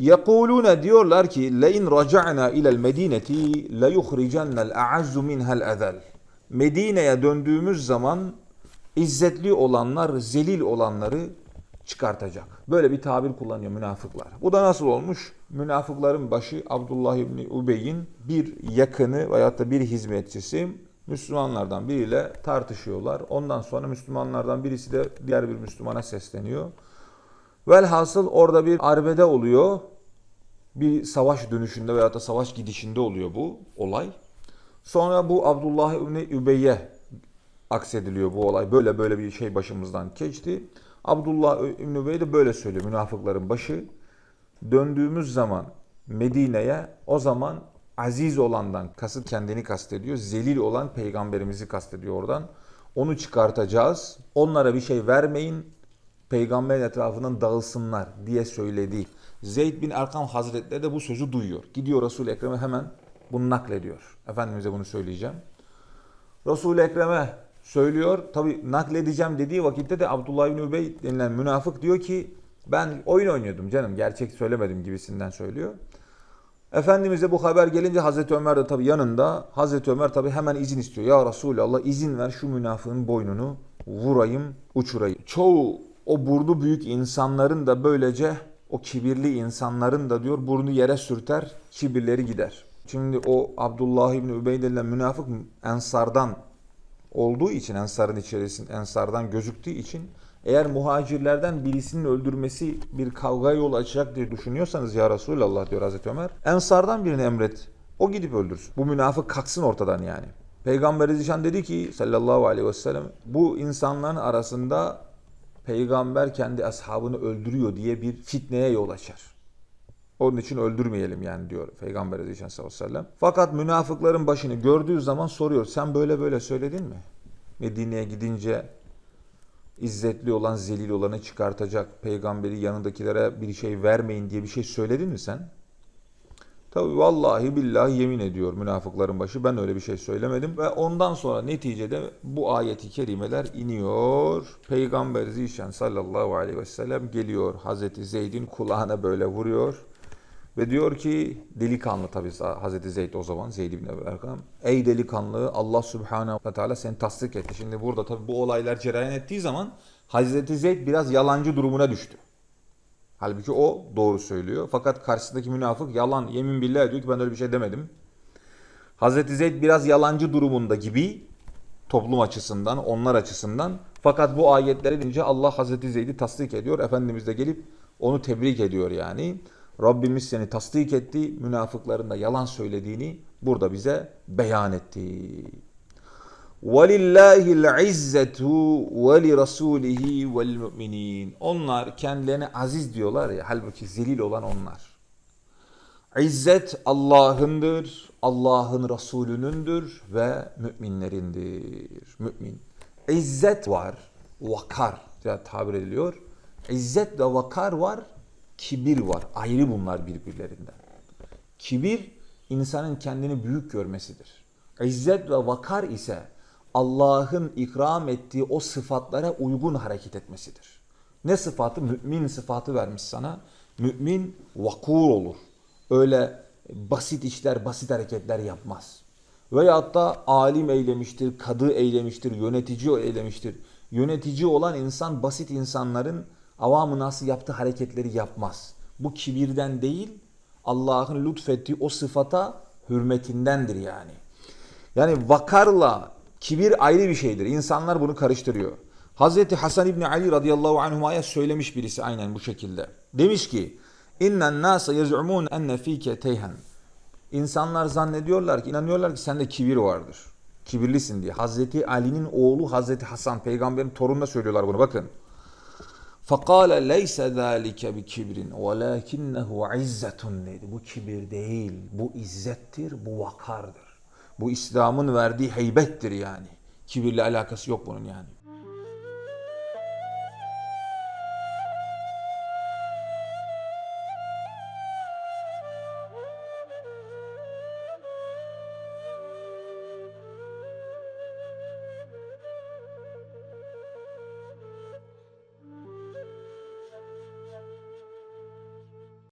Yekulune diyorlar ki le in raca'na ilel medineti le yuhricennel a'azzu minhel ezel. Medine'ye döndüğümüz zaman izzetli olanlar zelil olanları çıkartacak. Böyle bir tabir kullanıyor münafıklar. Bu da nasıl olmuş? Münafıkların başı Abdullah İbni Ubey'in bir yakını veyahut da bir hizmetçisi Müslümanlardan biriyle tartışıyorlar. Ondan sonra Müslümanlardan birisi de diğer bir Müslümana sesleniyor. Velhasıl orada bir arbede oluyor. Bir savaş dönüşünde veyahut da savaş gidişinde oluyor bu olay. Sonra bu Abdullah İbni Übeyye aksediliyor bu olay. Böyle böyle bir şey başımızdan geçti. Abdullah İbni Übey de böyle söylüyor münafıkların başı. Döndüğümüz zaman Medine'ye o zaman aziz olandan kasıt kendini kastediyor. Zelil olan peygamberimizi kastediyor oradan. Onu çıkartacağız. Onlara bir şey vermeyin. Peygamberin etrafından dağılsınlar diye söyledi. Zeyd bin Erkam Hazretleri de bu sözü duyuyor. Gidiyor Resul-i Ekrem'e hemen bunu naklediyor. Efendimiz'e bunu söyleyeceğim. Resul-i Ekrem'e söylüyor. Tabi nakledeceğim dediği vakitte de Abdullah bin Übey denilen münafık diyor ki ben oyun oynuyordum canım gerçek söylemedim gibisinden söylüyor. Efendimiz'e bu haber gelince Hazreti Ömer de tabi yanında. Hazreti Ömer tabi hemen izin istiyor. Ya Resulallah izin ver şu münafığın boynunu vurayım, uçurayım. Çoğu o burnu büyük insanların da böylece o kibirli insanların da diyor burnu yere sürter, kibirleri gider. Şimdi o Abdullah İbni Übey denilen münafık Ensardan olduğu için, Ensar'ın içerisinde Ensardan gözüktüğü için eğer muhacirlerden birisinin öldürmesi bir kavga yol açacak diye düşünüyorsanız ya Resulallah diyor Hazreti Ömer. Ensardan birini emret. O gidip öldürsün. Bu münafık kalksın ortadan yani. Peygamber Zişan dedi ki sallallahu aleyhi ve sellem bu insanların arasında peygamber kendi ashabını öldürüyor diye bir fitneye yol açar. Onun için öldürmeyelim yani diyor Peygamber Aleyhisselam sallallahu aleyhi ve sellem. Fakat münafıkların başını gördüğü zaman soruyor. Sen böyle böyle söyledin mi? Medine'ye gidince izzetli olan zelil olanı çıkartacak peygamberi yanındakilere bir şey vermeyin diye bir şey söyledin mi sen? Tabi vallahi billahi yemin ediyor münafıkların başı ben öyle bir şey söylemedim ve ondan sonra neticede bu ayeti kerimeler iniyor. Peygamber Zişan sallallahu aleyhi ve sellem geliyor Hazreti Zeyd'in kulağına böyle vuruyor. Ve diyor ki delikanlı tabi Hazreti Zeyd o zaman Zeyd ibn Ebu Erkam. Ey delikanlı Allah Subhanahu ve Teala seni tasdik etti. Şimdi burada tabi bu olaylar cereyan ettiği zaman Hazreti Zeyd biraz yalancı durumuna düştü. Halbuki o doğru söylüyor. Fakat karşısındaki münafık yalan yemin billah diyor ki ben öyle bir şey demedim. Hazreti Zeyd biraz yalancı durumunda gibi toplum açısından, onlar açısından. Fakat bu ayetleri deyince Allah Hazreti Zeyd'i tasdik ediyor. Efendimiz de gelip onu tebrik ediyor yani. Rabbimiz seni tasdik etti, münafıkların da yalan söylediğini burada bize beyan etti. وَلِلَّهِ الْعِزَّةُ وَلِرَسُولِهِ وَالْمُؤْمِنِينَ Onlar kendilerine aziz diyorlar ya, halbuki zelil olan onlar. İzzet Allah'ındır, Allah'ın Resulünündür ve müminlerindir. Mümin. İzzet var, vakar diye tabir ediliyor. İzzet ve vakar var, kibir var. Ayrı bunlar birbirlerinden. Kibir insanın kendini büyük görmesidir. İzzet ve vakar ise Allah'ın ikram ettiği o sıfatlara uygun hareket etmesidir. Ne sıfatı? Mümin sıfatı vermiş sana. Mümin vakur olur. Öyle basit işler, basit hareketler yapmaz. Veyahut da alim eylemiştir, kadı eylemiştir, yönetici eylemiştir. Yönetici olan insan basit insanların avamı nasıl yaptığı hareketleri yapmaz. Bu kibirden değil, Allah'ın lütfettiği o sıfata hürmetindendir yani. Yani vakarla kibir ayrı bir şeydir. İnsanlar bunu karıştırıyor. Hazreti Hasan İbni Ali radıyallahu anhuma'ya söylemiş birisi aynen bu şekilde. Demiş ki, İnnen nâse yez'umûn enne fîke teyhen. İnsanlar zannediyorlar ki, inanıyorlar ki sende kibir vardır. Kibirlisin diye. Hazreti Ali'nin oğlu Hazreti Hasan, peygamberin torununa söylüyorlar bunu bakın. فَقَالَ لَيْسَ ذَٰلِكَ بِكِبْرٍ وَلَاكِنَّهُ عِزَّةٌ dedi. Bu kibir değil, bu izzettir, bu vakardır. Bu İslam'ın verdiği heybettir yani. Kibirle alakası yok bunun yani.